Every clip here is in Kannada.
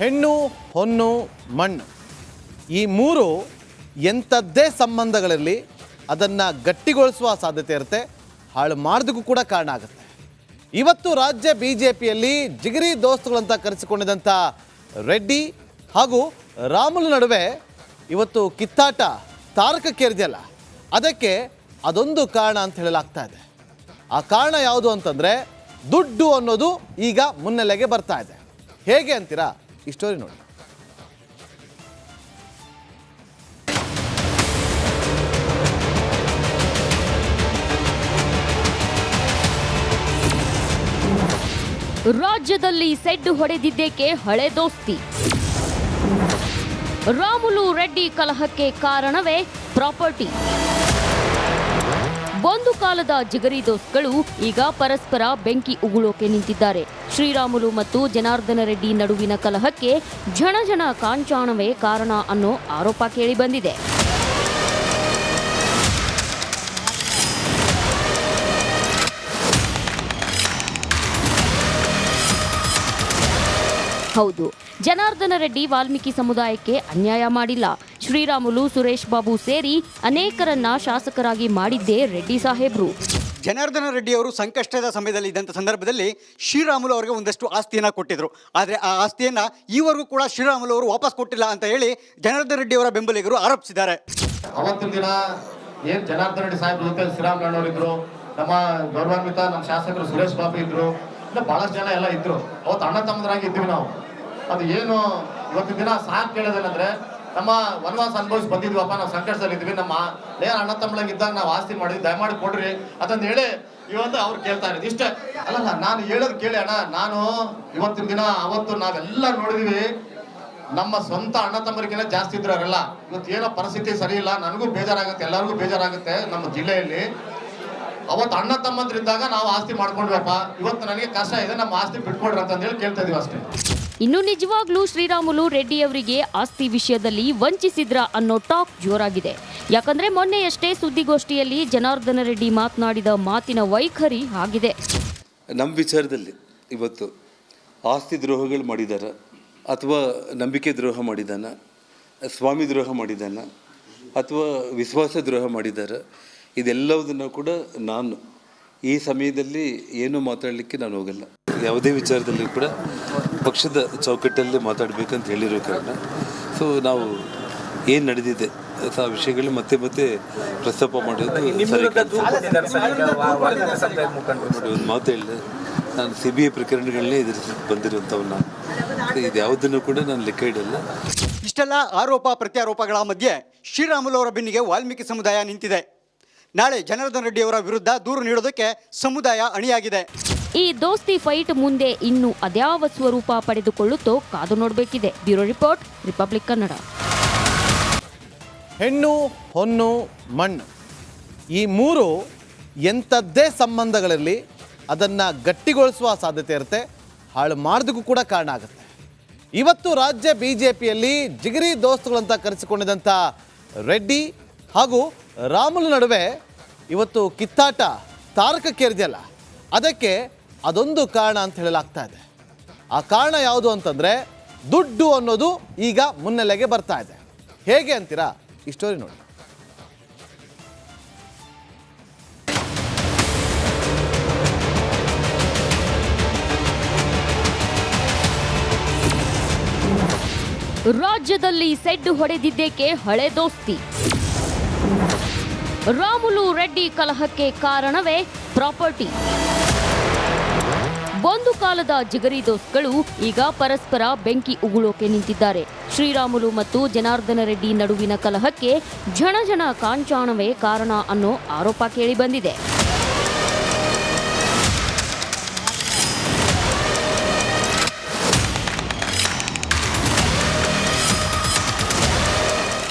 ಹೆಣ್ಣು, ಹೊನ್ನು, ಮಣ್ಣು. ಈ ಮೂರು ಎಂಥದ್ದೇ ಸಂಬಂಧಗಳಲ್ಲಿ ಅದನ್ನು ಗಟ್ಟಿಗೊಳಿಸುವ ಸಾಧ್ಯತೆ ಇರುತ್ತೆ. ಹಾಳು ಮಾಡೋದಕ್ಕೂ ಕೂಡ ಕಾರಣ ಆಗುತ್ತೆ. ಇವತ್ತು ರಾಜ್ಯ ಬಿ ಜೆ ಪಿಯಲ್ಲಿ ಜಿಗಿರಿ ದೋಸ್ತುಗಳಂತ ಕರೆಸಿಕೊಂಡಿದ್ದಂಥ ರೆಡ್ಡಿ ಹಾಗೂ ರಾಮುಲು ನಡುವೆ ಇವತ್ತು ಕಿತ್ತಾಟ ತಾರಕಕ್ಕೇರಿದೆಯಲ್ಲ, ಅದಕ್ಕೆ ಅದೊಂದು ಕಾರಣ ಅಂತ ಹೇಳಲಾಗ್ತಾ ಇದೆ. ಆ ಕಾರಣ ಯಾವುದು ಅಂತಂದರೆ ದುಡ್ಡು ಅನ್ನೋದು ಈಗ ಮುನ್ನೆಲೆಗೆ ಬರ್ತಾ ಇದೆ. ಹೇಗೆ ಅಂತೀರಾ? ಈ ನೋಡಿ. ರಾಜ್ಯದಲ್ಲಿ ಸೆಡ್ಡು ಹೊಡೆದಿದ್ದೇಕೆ ಹಳೆ ದೋಸ್ತಿ? ರಾಮುಲು ರೆಡ್ಡಿ ಕಲಹಕ್ಕೆ ಕಾರಣವೇ ಪ್ರಾಪರ್ಟಿ. ಒಂದು ಕಾಲದ ಜಿಗರಿ ದೋಸ್ಗಳು ಈಗ ಪರಸ್ಪರ ಬೆಂಕಿ ಉಗುಳೋಕೆ ನಿಂತಿದ್ದಾರೆ. ಶ್ರೀರಾಮುಲು ಮತ್ತು ಜನಾರ್ದನ ರೆಡ್ಡಿ ನಡುವಿನ ಕಲಹಕ್ಕೆ ಝಣ ಝಣ ಕಾಂಚಾಣವೇ ಕಾರಣ ಅನ್ನೋ ಆರೋಪ ಕೇಳಿಬಂದಿದೆ. ಹೌದು. ಜನಾರ್ದನ ರೆಡ್ಡಿ ವಾಲ್ಮೀಕಿ ಸಮುದಾಯಕ್ಕೆ ಅನ್ಯಾಯ ಮಾಡಿಲ್ಲ. ಶ್ರೀರಾಮುಲು ಸುರೇಶ್ ಬಾಬು ಸೇರಿ ಅನೇಕರನ್ನ ಶಾಸಕರಾಗಿ ಮಾಡಿದ್ದೇ ರೆಡ್ಡಿ ಸಾಹೇಬ್ರು. ಜನಾರ್ದನ ರೆಡ್ಡಿ ಅವರು ಸಂಕಷ್ಟದ ಸಮಯದಲ್ಲಿ ಇದ್ದಂಥ ಸಂದರ್ಭದಲ್ಲಿ ಶ್ರೀರಾಮುಲು ಅವರಿಗೆ ಒಂದಷ್ಟು ಆಸ್ತಿಯನ್ನು ಕೊಟ್ಟಿದ್ರು. ಆದರೆ ಆ ಆಸ್ತಿಯನ್ನು ಈವರೆಗೂ ಕೂಡ ಶ್ರೀರಾಮುಲು ಅವರು ವಾಪಸ್ ಕೊಟ್ಟಿಲ್ಲ ಅಂತ ಹೇಳಿ ಜನಾರ್ದನ ರೆಡ್ಡಿ ಅವರ ಬೆಂಬಲಿಗರು ಆರೋಪಿಸಿದ್ದಾರೆ. ಅವತ್ತಿನ ದಿನ ಏನು ಜನಾರ್ದನ ರೆಡ್ಡಿ ಸಾಹೇಬ್ ಜೊತೆ ಶ್ರೀರಾಮುಲು ಇದ್ರು ನಮ್ಮ ಗೌರವಾನ್ವಿತ ನಮ್ಮ ಶಾಸಕರು ಸುರೇಶ್ ಬಾಬು ಇದ್ರು ಇಲ್ಲ ಬಹಳಷ್ಟು ಜನ ಎಲ್ಲ ಇದ್ರು. ಅವತ್ತು ಅಣ್ಣ ತಮ್ಮದರಾಗಿ ಇದ್ವಿ ನಾವು. ಅದು ಏನು ಇವತ್ತು ದಿನ ಸಾಕ್ ಕೇಳೋದೇನಂದ್ರೆ ನಮ್ಮ ವನವಾಸ ಅನುಭವಿಸಿ ಬಂದಿದ್ವಪ್ಪ, ನಾವು ಸಂಕಷ್ಟದಲ್ಲಿದ್ವಿ ನಮ್ಮ ಏನ್ ಅಣ್ಣ ತಮ್ಮಳಂಗ್ ಇದ್ದಾಗ ನಾವು ಆಸ್ತಿ ಮಾಡಿದ್ವಿ. ದಯಮಾಡಿ ಕೊಡ್ರಿ ಅಂತಂದು ಹೇಳಿ ಇವತ್ತು ಅವ್ರು ಕೇಳ್ತಾ ಇರೋದು. ಇಷ್ಟೇ ಅಲ್ಲಲ್ಲ, ನಾನು ಹೇಳೋದು ಕೇಳಿ ಅಣ್ಣ. ನಾನು ಇವತ್ತಿನ ದಿನ, ಅವತ್ತು ನಾವೆಲ್ಲ ನೋಡಿದೀವಿ. ನಮ್ಮ ಸ್ವಂತ ಅಣ್ಣ ತಮ್ಮರಿಗಿಂತ ಜಾಸ್ತಿ ಇದ್ರು ಅವರೆಲ್ಲ ಇವತ್ತು ಏನೋ ಪರಿಸ್ಥಿತಿ ಸರಿ ಇಲ್ಲ. ನನಗೂ ಬೇಜಾರಾಗುತ್ತೆ. ಎಲ್ಲರಿಗೂ ಬೇಜಾರಾಗುತ್ತೆ ನಮ್ಮ ಜಿಲ್ಲೆಯಲ್ಲಿ. ಅವತ್ತು ಅಣ್ಣ ತಮ್ಮಂದ್ರಿದ್ದಾಗ ನಾವು ಆಸ್ತಿ ಮಾಡ್ಕೊಂಡ್ವಪ್ಪ. ಇವತ್ತು ನನಗೆ ಕಷ್ಟ ಇದೆ. ನಮ್ಮ ಆಸ್ತಿ ಬಿಟ್ಕೊಡ್ರಿ ಅಂತಂದೇಳಿ ಕೇಳ್ತಾ ಇದೀವಿ ಅಷ್ಟೇ. ಇನ್ನು ನಿಜವಾಗ್ಲೂ ಶ್ರೀರಾಮುಲು ರೆಡ್ಡಿಯವರಿಗೆ ಆಸ್ತಿ ವಿಷಯದಲ್ಲಿ ವಂಚಿಸಿದ್ರ ಅನ್ನೋ ಟಾಕ್ ಜೋರಾಗಿದೆ. ಯಾಕಂದ್ರೆ ಮೊನ್ನೆಯಷ್ಟೇ ಸುದ್ದಿಗೋಷ್ಠಿಯಲ್ಲಿ ಜನಾರ್ದನ ರೆಡ್ಡಿ ಮಾತನಾಡಿದ ಮಾತಿನ ವೈಖರಿ ಆಗಿದೆ. ನಮ್ಮ ವಿಚಾರದಲ್ಲಿ ಇವತ್ತು ಆಸ್ತಿ ದ್ರೋಹಗಳು ಮಾಡಿದಾರ ಅಥವಾ ನಂಬಿಕೆ ದ್ರೋಹ ಮಾಡಿದಾನ, ಸ್ವಾಮಿ ದ್ರೋಹ ಮಾಡಿದಾನ ಅಥವಾ ವಿಶ್ವಾಸ ದ್ರೋಹ ಮಾಡಿದಾರ, ಇದೆಲ್ಲವುದನ್ನು ಕೂಡ ನಾನು ಈ ಸಮಯದಲ್ಲಿ ಏನು ಮಾತಾಡಲಿಕ್ಕೆ ನಾನು ಹೋಗಲ್ಲ. ಯಾವುದೇ ವಿಚಾರದಲ್ಲಿ ಕೂಡ ಪಕ್ಷದ ಚೌಕಟ್ಟಲ್ಲಿ ಮಾತಾಡಬೇಕಂತ ಹೇಳಿರೋ ಕಾರಣ. ಸೊ ನಾವು ಏನು ನಡೆದಿದೆ ಆ ವಿಷಯಗಳು ಮತ್ತೆ ಮತ್ತೆ ಪ್ರಸ್ತಾಪ ಮಾಡೋದು ಒಂದು ಮಾತು ಹೇಳಿದೆ ನಾನು ಸಿ ಬಿ ಐ ಪ್ರಕರಣಗಳನ್ನೇ ಎದುರಿಸಿ ಬಂದಿರುವಂಥವನ್ನ. ಇದು ಯಾವುದನ್ನು ಕೂಡ ನಾನು ಲೆಕ್ಕ ಇಡಲ್ಲ. ಇಷ್ಟೆಲ್ಲ ಆರೋಪ ಪ್ರತ್ಯಾರೋಪಗಳ ಮಧ್ಯೆ ಶ್ರೀರಾಮುಲು ಅವರ ಬೆನ್ನಿಗೆ ವಾಲ್ಮೀಕಿ ಸಮುದಾಯ ನಿಂತಿದೆ. ನಾಳೆ ಜನಾರ್ದನ್ ರೆಡ್ಡಿ ಅವರ ವಿರುದ್ಧ ದೂರು ನೀಡೋದಕ್ಕೆ ಸಮುದಾಯ ಅಣಿಯಾಗಿದೆ. ಈ ದೋಸ್ತಿ ಫೈಟ್ ಮುಂದೆ ಇನ್ನು ಅದ್ಯಾವ ಸ್ವರೂಪ ಪಡೆದುಕೊಳ್ಳುತ್ತೋ ಕಾದು ನೋಡಬೇಕಿದೆ. ಬ್ಯೂರೋ ರಿಪೋರ್ಟ್ ರಿಪಬ್ಲಿಕ್ ಕನ್ನಡ ಹೆಣ್ಣು, ಹೊನ್ನು, ಮಣ್ಣು. ಈ ಮೂರು ಎಂಥದ್ದೇ ಸಂಬಂಧಗಳಲ್ಲಿ ಅದನ್ನು ಗಟ್ಟಿಗೊಳಿಸುವ ಸಾಧ್ಯತೆ ಇರುತ್ತೆ. ಹಾಳು ಮಾಡೋದಕ್ಕೂ ಕೂಡ ಕಾರಣ ಆಗುತ್ತೆ. ಇವತ್ತು ರಾಜ್ಯ ಬಿ ಜೆ ಪಿಯಲ್ಲಿ ಜಿಗಿರಿ ದೋಸ್ತುಗಳಂತ ಕರೆಸಿಕೊಂಡಿದ್ದಂಥ ರೆಡ್ಡಿ ಹಾಗೂ ರಾಮುಲು ನಡುವೆ ಇವತ್ತು ಕಿತ್ತಾಟ ತಾರಕಕ್ಕೇರಿದೆಯಲ್ಲ. ಅದಕ್ಕೆ ಅದೊಂದು ಕಾರಣ ಅಂತ ಹೇಳಲಾಗ್ತಾ ಇದೆ. ಆ ಕಾರಣ ಯಾವುದು ಅಂತಂದರೆ, ದುಡ್ಡು ಅನ್ನೋದು ಈಗ ಮುನ್ನೆಲೆಗೆ ಬರ್ತಾ ಇದೆ. ಹೇಗೆ ಅಂತೀರಾ? ಈ ಸ್ಟೋರಿ ನೋಡಿ. ರಾಜ್ಯದಲ್ಲಿ ಸೆಡ್ಡು ಹೊಡೆದಿದ್ದೇಕೆ ಹಳೆ ದೋಸ್ತಿ? ರಾಮುಲು ರೆಡ್ಡಿ ಕಲಹಕ್ಕೆ ಕಾರಣವೇ ಪ್ರಾಪರ್ಟಿ. ಒಂದು ಕಾಲದ ಜಿಗರಿ ದೋಸ್ಗಳು ಈಗ ಪರಸ್ಪರ ಬೆಂಕಿ ಉಗುಳೋಕೆ ನಿಂತಿದ್ದಾರೆ. ಶ್ರೀರಾಮುಲು ಮತ್ತು ಜನಾರ್ದನ ರೆಡ್ಡಿ ನಡುವಿನ ಕಲಹಕ್ಕೆ ಝಣ ಝಣ ಕಾಂಚಾಣವೇ ಕಾರಣ ಅನ್ನೋ ಆರೋಪ ಕೇಳಿಬಂದಿದೆ.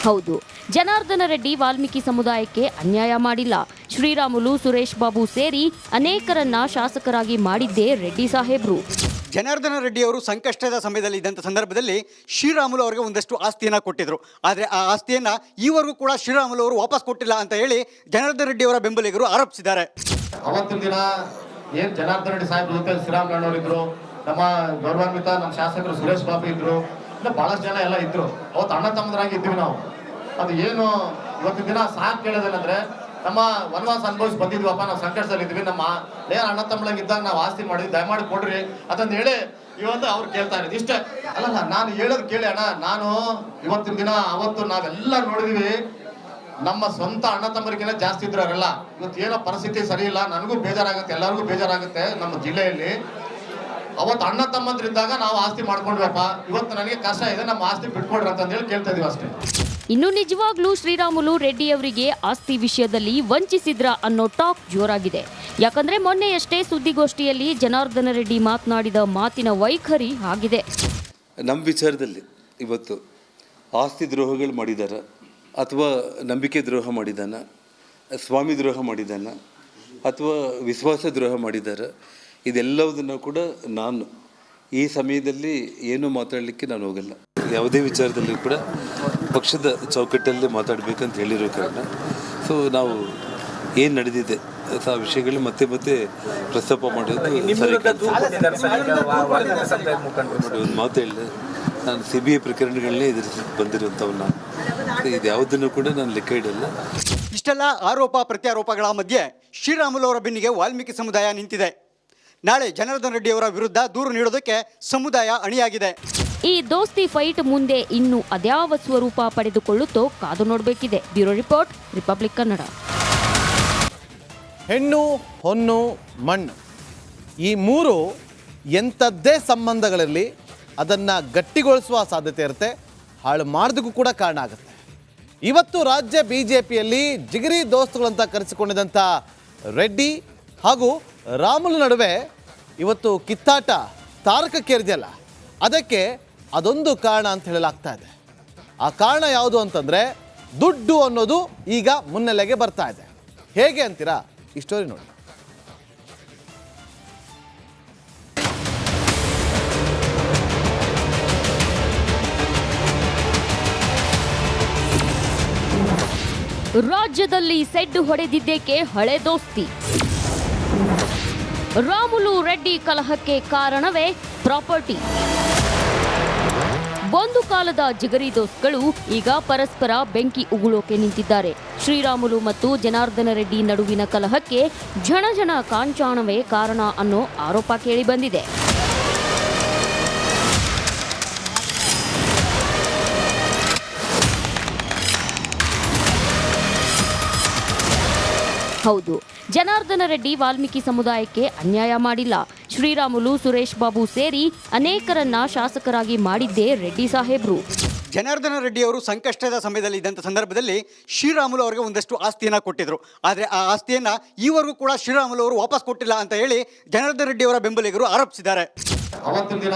ಹೌದು, ಜನಾರ್ದನ ರೆಡ್ಡಿ ವಾಲ್ಮೀಕಿ ಸಮುದಾಯಕ್ಕೆ ಅನ್ಯಾಯ ಮಾಡಿಲ್ಲ. ಶ್ರೀರಾಮುಲು ಸುರೇಶ್ ಬಾಬು ಸೇರಿ ಅನೇಕರನ್ನ ಶಾಸಕರಾಗಿ ಮಾಡಿದ್ದೇ ರೆಡ್ಡಿ ಸಾಹೇಬ್ರು. ಜನಾರ್ದನ ರೆಡ್ಡಿ ಅವರು ಸಂಕಷ್ಟದ ಸಮಯದಲ್ಲಿ ಇದ್ದಂಥ ಸಂದರ್ಭದಲ್ಲಿ ಶ್ರೀರಾಮುಲು ಅವರಿಗೆ ಒಂದಷ್ಟು ಆಸ್ತಿಯನ್ನು ಕೊಟ್ಟಿದ್ರು. ಆದರೆ ಆ ಆಸ್ತಿಯನ್ನು ಈವರೆಗೂ ಕೂಡ ಶ್ರೀರಾಮುಲು ಅವರು ವಾಪಸ್ ಕೊಟ್ಟಿಲ್ಲ ಅಂತ ಹೇಳಿ ಜನಾರ್ದನ ರೆಡ್ಡಿ ಅವರ ಬೆಂಬಲಿಗರು ಆರೋಪಿಸಿದ್ದಾರೆ. ಅವತ್ತಿನ ದಿನ ಏನು ಜನಾರ್ದನ ರೆಡ್ಡಿ ಸಾಹೇಬ್ ಜೊತೆ ಶ್ರೀರಾಮುಲು ಇದ್ರು ನಮ್ಮ ಗೌರವಾನ್ವಿತ ನಮ್ಮ ಶಾಸಕರು ಸುರೇಶ್ ಬಾಬು ಇದ್ರು ಇಲ್ಲ ಬಹಳಷ್ಟು ಜನ ಎಲ್ಲ ಇದ್ರು. ಅವತ್ತು ಅಣ್ಣ ತಮ್ಮದರಾಗಿ ಇದ್ವಿ ನಾವು. ಅದು ಏನು ಇವತ್ತಿನ ದಿನ ಸಾಕು ಕೇಳೋದೇನಂದ್ರೆ ನಮ್ಮ ವನವಾಸ ಅನುಭವಿಸಿ ಬಂದಿದ್ವಪ್ಪ, ನಾವು ಸಂಕಷ್ಟದಲ್ಲಿದ್ವಿ ನಮ್ಮ ಏನು ಅಣ್ಣ ತಮ್ಮಳಂಗೆ ಇದ್ದಾಗ ನಾವು ಆಸ್ತಿ ಮಾಡಿದ್ವಿ. ದಯಮಾಡಿ ಕೊಡ್ರಿ ಅದನ್ನು ಹೇಳಿ ಇವತ್ತು ಅವ್ರು ಕೇಳ್ತಾ ಇರೋದು. ಇಷ್ಟೇ. ಅಲ್ಲಲ್ಲ, ನಾನು ಹೇಳೋದು ಕೇಳಿ ಅಣ್ಣ. ನಾನು ಇವತ್ತಿನ ದಿನ, ಅವತ್ತು ನಾವೆಲ್ಲ ನೋಡಿದೀವಿ. ನಮ್ಮ ಸ್ವಂತ ಅಣ್ಣ ತಮ್ಮರಿಗಿಂತ ಜಾಸ್ತಿ ಇದ್ರು ಅವರೆಲ್ಲ ಇವತ್ತು ಏನೋ ಪರಿಸ್ಥಿತಿ ಸರಿ ಇಲ್ಲ. ನನಗೂ ಬೇಜಾರಾಗುತ್ತೆ. ಎಲ್ಲರಿಗೂ ಬೇಜಾರಾಗುತ್ತೆ ನಮ್ಮ ಜಿಲ್ಲೆಯಲ್ಲಿ. ಅವತ್ತು ಅಣ್ಣ ತಮ್ಮಂದ್ರಿದ್ದಾಗ ನಾವು ಆಸ್ತಿ ಮಾಡ್ಕೊಂಡ್ವಪ್ಪ. ಇವತ್ತು ನನಗೆ ಕಷ್ಟ ಇದೆ. ನಮ್ಮ ಆಸ್ತಿ ಬಿಟ್ಕೊಡ್ರಿ ಅಂತಂದೇಳಿ ಕೇಳ್ತಾ ಇದೀವಿ ಅಷ್ಟೇ. ಇನ್ನು ನಿಜವಾಗ್ಲೂ ಶ್ರೀರಾಮುಲು ರೆಡ್ಡಿಯವರಿಗೆ ಆಸ್ತಿ ವಿಷಯದಲ್ಲಿ ವಂಚಿಸಿದ್ರ ಅನ್ನೋ ಟಾಕ್ ಜೋರಾಗಿದೆ. ಯಾಕಂದ್ರೆ ಮೊನ್ನೆಯಷ್ಟೇ ಸುದ್ದಿಗೋಷ್ಠಿಯಲ್ಲಿ ಜನಾರ್ದನ ರೆಡ್ಡಿ ಮಾತನಾಡಿದ ಮಾತಿನ ವೈಖರಿ ಆಗಿದೆ. ನಮ್ಮ ವಿಚಾರದಲ್ಲಿ ಇವತ್ತು ಆಸ್ತಿ ದ್ರೋಹಗಳು ಮಾಡಿದಾರ ಅಥವಾ ನಂಬಿಕೆ ದ್ರೋಹ ಮಾಡಿದಾನ ಸ್ವಾಮಿ ದ್ರೋಹ ಮಾಡಿದಾನ ಅಥವಾ ವಿಶ್ವಾಸ ದ್ರೋಹ ಮಾಡಿದಾರ ಇದೆಲ್ಲವುದನ್ನು ಕೂಡ ನಾನು ಈ ಸಮಯದಲ್ಲಿ ಏನು ಮಾತಾಡಲಿಕ್ಕೆ ನಾನು ಹೋಗಲ್ಲ. ಯಾವುದೇ ವಿಚಾರದಲ್ಲಿ ಕೂಡ ಪಕ್ಷದ ಚೌಕಟ್ಟಲ್ಲಿ ಮಾತಾಡಬೇಕಂತ ಹೇಳಿರೋ ಕಾರಣ. ಸೊ ನಾವು ಏನು ನಡೆದಿದೆ ಆ ವಿಷಯಗಳು ಮತ್ತೆ ಮತ್ತೆ ಪ್ರಸ್ತಾಪ ಮಾಡೋದು ಒಂದು ಮಾತು ಹೇಳಿದೆ ನಾನು ಸಿ ಬಿ ಐ ಪ್ರಕರಣಗಳನ್ನೇ ಎದುರಿಸಿ ಬಂದಿರುವಂಥವನ್ನ. ಇದು ಯಾವುದನ್ನು ಕೂಡ ನಾನು ಲೆಕ್ಕ ಇಡಲ್ಲ. ಇಷ್ಟೆಲ್ಲ ಆರೋಪ ಪ್ರತ್ಯಾರೋಪಗಳ ಮಧ್ಯೆ ಶ್ರೀರಾಮುಲು ಅವರ ಬೆನ್ನಿಗೆ ವಾಲ್ಮೀಕಿ ಸಮುದಾಯ ನಿಂತಿದೆ. ನಾಳೆ ಜನಾರ್ದನ್ ರೆಡ್ಡಿ ಅವರ ವಿರುದ್ಧ ದೂರು ನೀಡೋದಕ್ಕೆ ಸಮುದಾಯ ಅಣಿಯಾಗಿದೆ. ಈ ದೋಸ್ತಿ ಫೈಟ್ ಮುಂದೆ ಇನ್ನು ಅದ್ಯಾವ ಸ್ವರೂಪ ಪಡೆದುಕೊಳ್ಳುತ್ತೋ ಕಾದು ನೋಡಬೇಕಿದೆ. ಬ್ಯೂರೋ ರಿಪೋರ್ಟ್ ರಿಪಬ್ಲಿಕ್ ಕನ್ನಡ ಹೆಣ್ಣು, ಹೊನ್ನು, ಮಣ್ಣು. ಈ ಮೂರು ಎಂಥದ್ದೇ ಸಂಬಂಧಗಳಲ್ಲಿ ಅದನ್ನು ಗಟ್ಟಿಗೊಳಿಸುವ ಸಾಧ್ಯತೆ ಇರುತ್ತೆ. ಹಾಳು ಮಾಡೋದಕ್ಕೂ ಕೂಡ ಕಾರಣ ಆಗುತ್ತೆ. ಇವತ್ತು ರಾಜ್ಯ ಬಿ ಜೆ ಪಿಯಲ್ಲಿ ಜಿಗಿರಿ ದೋಸ್ತುಗಳಂತ ಕರೆಸಿಕೊಂಡಿದ್ದಂಥ ರೆಡ್ಡಿ ಹಾಗೂ ರಾಮುಲು ನಡುವೆ ಇವತ್ತು ಕಿತ್ತಾಟ ತಾರಕಕ್ಕೇರಿದೆಯಲ್ಲ. ಅದಕ್ಕೆ ಅದೊಂದು ಕಾರಣ ಅಂತ ಹೇಳಲಾಗ್ತಾ ಇದೆ. ಆ ಕಾರಣ ಯಾವುದು ಅಂತಂದರೆ, ದುಡ್ಡು ಅನ್ನೋದು ಈಗ ಮುನ್ನೆಲೆಗೆ ಬರ್ತಾ ಇದೆ. ಹೇಗೆ ಅಂತೀರಾ? ಈ ಸ್ಟೋರಿ ನೋಡಿ. ರಾಜ್ಯದಲ್ಲಿ ಸೆಡ್ಡು ಹೊಡೆದಿದ್ದೇಕೆ ಹಳೆ ದೋಸ್ತಿ? ರಾಮುಲು ರೆಡ್ಡಿ ಕಲಹಕ್ಕೆ ಕಾರಣವೇ ಪ್ರಾಪರ್ಟಿ. ಒಂದು ಕಾಲದ ಜಿಗರಿ ದೋಸ್ತ್ಗಳು ಈಗ ಪರಸ್ಪರ ಬೆಂಕಿ ಉಗುಳೋಕೆ ನಿಂತಿದ್ದಾರೆ. ಶ್ರೀರಾಮುಲು ಮತ್ತು ಜನಾರ್ದನ ರೆಡ್ಡಿ ನಡುವಿನ ಕಲಹಕ್ಕೆ ಝಣ ಝಣ ಕಾಂಚಾಣವೇ ಕಾರಣ ಅನ್ನೋ ಆರೋಪ ಕೇಳಿಬಂದಿದೆ. ಹೌದು. ಜನಾರ್ದನ ರೆಡ್ಡಿ ವಾಲ್ಮೀಕಿ ಸಮುದಾಯಕ್ಕೆ ಅನ್ಯಾಯ ಮಾಡಿಲ್ಲ. ಶ್ರೀರಾಮುಲು ಸುರೇಶ್ ಬಾಬು ಸೇರಿ ಅನೇಕರನ್ನ ಶಾಸಕರಾಗಿ ಮಾಡಿದ್ದೇ ರೆಡ್ಡಿ ಸಾಹೇಬ್ರು. ಜನಾರ್ದನ ರೆಡ್ಡಿ ಅವರು ಸಂಕಷ್ಟದ ಸಮಯದಲ್ಲಿ ಇದ್ದಂಥ ಸಂದರ್ಭದಲ್ಲಿ ಶ್ರೀರಾಮುಲು ಅವರಿಗೆ ಒಂದಷ್ಟು ಆಸ್ತಿಯನ್ನು ಕೊಟ್ಟಿದ್ದರು ಆದರೆ ಆ ಆಸ್ತಿಯನ್ನು ಈವರೆಗೂ ಕೂಡ ಶ್ರೀರಾಮುಲು ಅವರು ವಾಪಸ್ ಕೊಟ್ಟಿಲ್ಲ ಅಂತ ಹೇಳಿ ಜನಾರ್ದನ ರೆಡ್ಡಿ ಅವರ ಬೆಂಬಲಿಗರು ಆರೋಪಿಸಿದ್ದಾರೆ. ಅವತ್ತಿನ ದಿನ